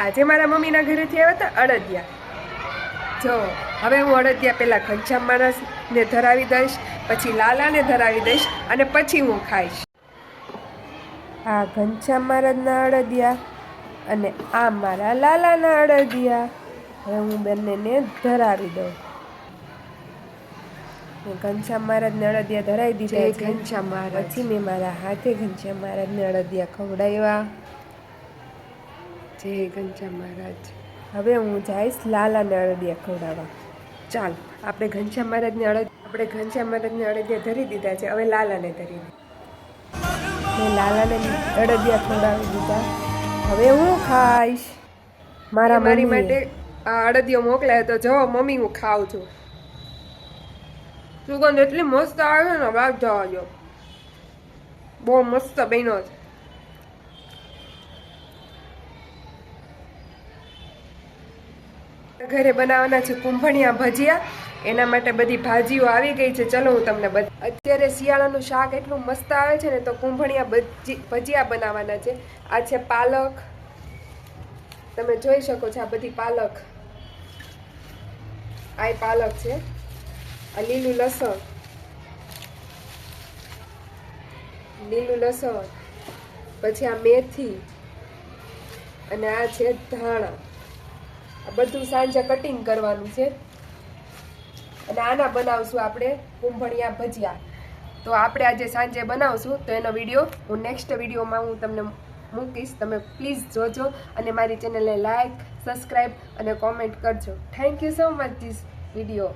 આજે મારા મમ્મીના ઘરેથી આવ્યા હતા અડદિયા. જો હવે હું અડદિયા પહેલાં ઘનશ્યામ માણસને ધરાવી દઈશ પછી લાલાને ધરાવી દઈશ અને પછી હું ખાઈશ. આ ઘનશ્યામ મહારાજના અડદિયા અને આ મારા લાલાના અડદિયા. હવે હું બંનેને ધરાવી દઉં. મેં ઘનશ્યામ મહારાજને અડદિયા ધરાવી દીધા. ઘનશ્યામ મહારાજ. પછી મેં મારા હાથે ઘનશ્યામ મહારાજને અડદિયા ખવડાવ્યા. જય ઘનશ્યામ મહારાજ. હવે હું જઈશ લાલાને અડદિયા ખવડાવવા. ચાલ આપણે ઘનશ્યામ મહારાજને અડદિયા આપણે ઘનશ્યામ મહારાજને અડદિયા ધરી દીધા છે. હવે લાલાને ધરી મેં લાલાને અડદિયા ખવડાવી દીધા. હવે હું ખાઈશ. મારા મારી માટે આ અડદિયો મોકલાયો તો જો મમ્મી હું ખાઉં છું. સુગંધ એટલી મસ્ત આવે ને વાત જવા જો બહુ મસ્ત બન્યો છે. ઘરે બનાવવાના છે કુંભણિયા ભજીયા. એના માટે બધી ભાજીઓ આવી ગઈ છે. ચલો હું તમને બધ અત્યારે શિયાળાનું શાક એટલું મસ્ત આવે છે ને તો કુંભણિયા ભજી ભજીયા બનાવવાના છે. આ છે પાલક. તમે જોઈ શકો છો આ બધી પાલક. આ પાલક છે. આ લીલું લસણ. લીલું લસણ. પછી આ મેથી. અને આ છે ધાણા. બધું સાંજે કટિંગ કરવાનું છે. અને આના બનાવશું આપણે કુંભણિયા ભજીયા. તો આપણે આજે સાંજે બનાવશું તો એનો વીડિયો હું નેક્સ્ટ વિડીયોમાં હું તમને મૂકીશ. તમે પ્લીઝ જોજો અને મારી ચેનલને લાઈક સબસ્ક્રાઈબ અને કોમેન્ટ કરજો. Thank you so much this video